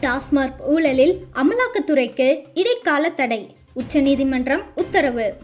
டாஸ்மார்க் ஊழலில் அமலாக்கத்துறைக்கு இடைக்கால தடை. உச்சநீதிமன்றம் உத்தரவு.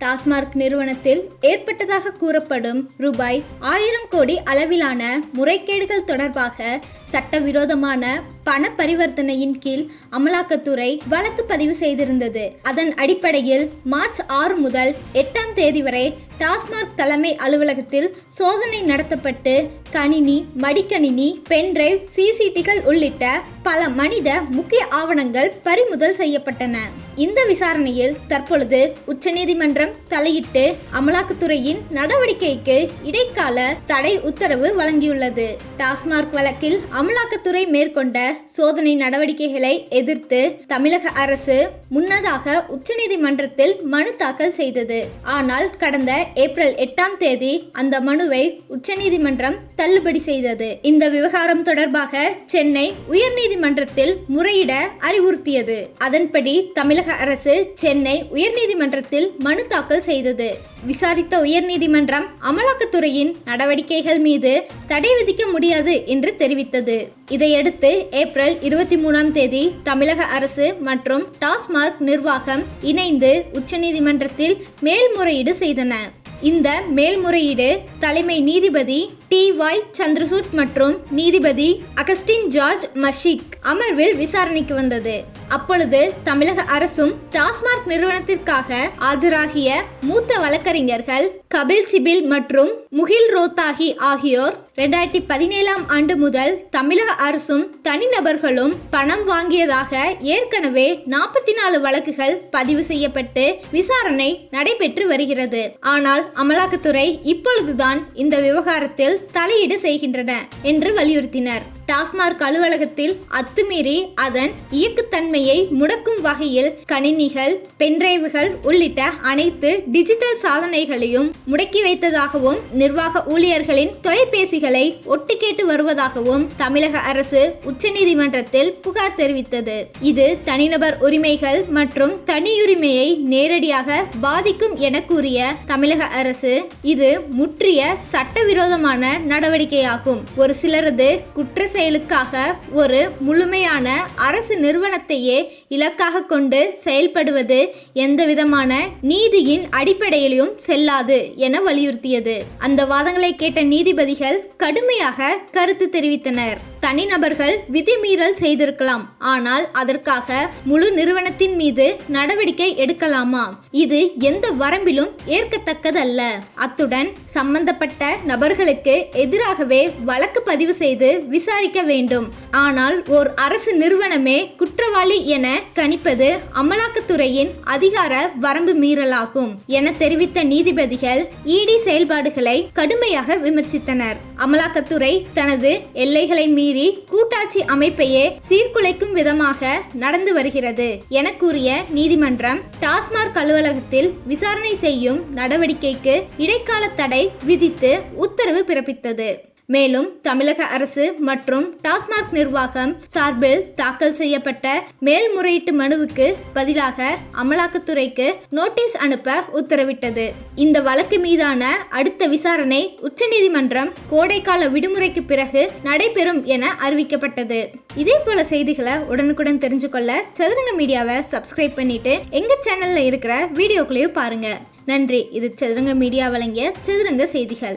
டாஸ்மார்க் நிறுவனத்தில் ஏற்பட்டதாக கூறப்படும் ரூபாய் ஆயிரம் கோடி அளவிலான முறைகேடுகள் தொடர்பாக சட்டவிரோதமான பண பரிவர்த்தனையின் கீழ் அமலாக்கத்துறை வழக்கு பதிவு செய்திருந்தது. அதன் அடிப்படையில் மார்ச் ஆறு முதல் எட்டாம் தேதி வரை டாஸ்மாக் தலைமை அலுவலகத்தில் சோதனை நடத்தப்பட்டு கணினி மடிக்கணினி பென்டிரைவ் சிசிடிகள் உள்ளிட்ட பல மனித முக்கிய ஆவணங்கள் பறிமுதல் செய்யப்பட்டன. இந்த விசாரணையில் தற்பொழுது உச்சநீதிமன்றம் தலையிட்டு அமலாக்கத்துறையின் நடவடிக்கைக்கு இடைக்கால தடை உத்தரவு வழங்கியுள்ளது. டாஸ்மார்க் வழக்கில் அமலாக்கத்துறை மேற்கொண்ட சோதனை நடவடிக்கைகளை எதிர்த்து தமிழக அரசு முன்னதாக உச்சநீதிமன்றத்தில் மனு தாக்கல் செய்தது. ஆனால் கடந்த ஏப்ரல் எட்டாம் தேதி அந்த மனுவை உச்சநீதிமன்றம் தள்ளுபடி செய்தது. இந்த விவகாரம் தொடர்பாக சென்னை உயர்நீதிமன்றத்தில் முறையிட அறிவுறுத்தியது. அதன்படி தமிழக அரசு சென்னை உயர்நீதிமன்றத்தில் மனு தாக்கல் செய்தது. விசாரித்த உயர்நீதிமன்றம் அமலாக்கத்துறையின் நடவடிக்கைகள் மீது தடை விதிக்க முடியாது என்று தெரிவித்தது. இதையடுத்து ஏப்ரல் இருபத்தி மூணாம் தேதி தமிழக அரசு மற்றும் டாஸ்மார்க் நிர்வாகம் இணைந்து உச்சநீதிமன்றத்தில் மேல்முறையீடு செய்தன. இந்த மேல்முறையீடு தலைமை நீதிபதி டி வாய் சந்திரசூட் மற்றும் நீதிபதி அகஸ்டின் ஜார்ஜ் மஷிக் அமர்வில் விசாரணைக்கு வந்தது. அப்பொழுது தமிழக அரசும் டாஸ்மார்க் நிறுவனத்திற்காக ஆஜராகிய மூத்த வழக்கறிஞர்கள் கபில் சிபில் மற்றும் முகில் ரோத்தாகி ஆகியோர் ரெண்டாயிரத்தி பதினேழாம் ஆண்டு முதல் தமிழக அரசும் தனிநபர்களும் பணம் வாங்கியதாக ஏற்கனவே நாற்பத்தி நாலு வழக்குகள் பதிவு செய்யப்பட்டு விசாரணை நடைபெற்று வருகிறது. ஆனால் அமலாக்கத்துறை இப்பொழுதுதான் இந்த விவகாரத்தில் தலையீடு செய்கின்றன என்று வலியுறுத்தினர். டாஸ்மார்க் அலுவலகத்தில் அத்துமீறி அதன் இயக்குத்தன்மையை முடக்கும் வகையில் கணினிகள் பென்டிரைவுகள் உள்ளிட்ட அனைத்து டிஜிட்டல் சாதனைகளையும் முடக்கி வைத்ததாகவும் நிர்வாக ஊழியர்களின் தொலைபேசிகளை ஒட்டு கேட்டு வருவதாகவும் தமிழக அரசு உச்சநீதிமன்றத்தில் புகார் தெரிவித்தது. இது தனிநபர் உரிமைகள் மற்றும் தனியுரிமையை நேரடியாக பாதிக்கும் என கூறிய தமிழக அரசு இது முற்றிய சட்டவிரோதமான நடவடிக்கையாகும். ஒரு சிலரது குற்ற செயலுக்காக ஒரு முழுமையான அரசு நிறுவனத்தையே இலக்காக கொண்டு செயல்படுவது எந்தவிதமான நீதியின் அடிப்படையிலும் செல்லாது என வலியுறுத்தியது. அந்த வாதங்களை கேட்ட நீதிபதிகள் கடுமையாக கருத்து தெரிவித்தனர். தனிநபர்கள் விதிமீறல் செய்திருக்கலாம். ஆனால் அதற்காக முழு நிறுவனத்தின் மீது நடவடிக்கை எடுக்கலாமா? இது எந்த வரம்பிலும் ஏற்கத்தக்கதல்ல. அத்துடன் சம்பந்தப்பட்ட நபர்களுக்கு எதிராகவே வழக்கு பதிவு செய்து விசாரிக்க வேண்டும். ஆனால் ஓர் அரசு நிறுவனமே குற்றவாளி என கணிப்பது அமலாக்கத்துறையின் அதிகார வரம்பு மீறலாகும் என தெரிவித்த நீதிபதிகள் இடி செயல்பாடுகளை கடுமையாக விமர்சித்தனர். அமலாக்கத்துறை தனது எல்லைகளை மீறி கூட்டாட்சி அமைப்பையே சீர்குலைக்கும் விதமாக நடந்து வருகிறது என கூறிய நீதிமன்றம் டாஸ்மாக் அலுவலகத்தில் விசாரணை செய்யும் நடவடிக்கைக்கு இடைக்கால தடை விதித்து உத்தரவு பிறப்பித்தது. மேலும் தமிழக அரசு மற்றும் டாஸ்மாக் நிர்வாகம் சார்பில் தாக்கல் செய்யப்பட்ட மேல்முறையீட்டு மனுவுக்கு பதிலாக அமலாக்கத்துறைக்கு நோட்டீஸ் அனுப்ப உத்தரவிட்டது. இந்த வழக்கு மீதான அடுத்த விசாரணை உச்சநீதிமன்றம் கோடைக்கால விடுமுறைக்கு பிறகு நடைபெறும் என அறிவிக்கப்பட்டது. இதே போல செய்திகளை உடனுக்குடன் தெரிஞ்சுக்கொள்ள சதுரங்க மீடியாவை சப்ஸ்கிரைப் பண்ணிட்டு எங்க சேனல்ல இருக்கிற வீடியோக்களையும் பாருங்க. நன்றி. இது சதுரங்க மீடியா வழங்கிய சதுரங்க செய்திகள்.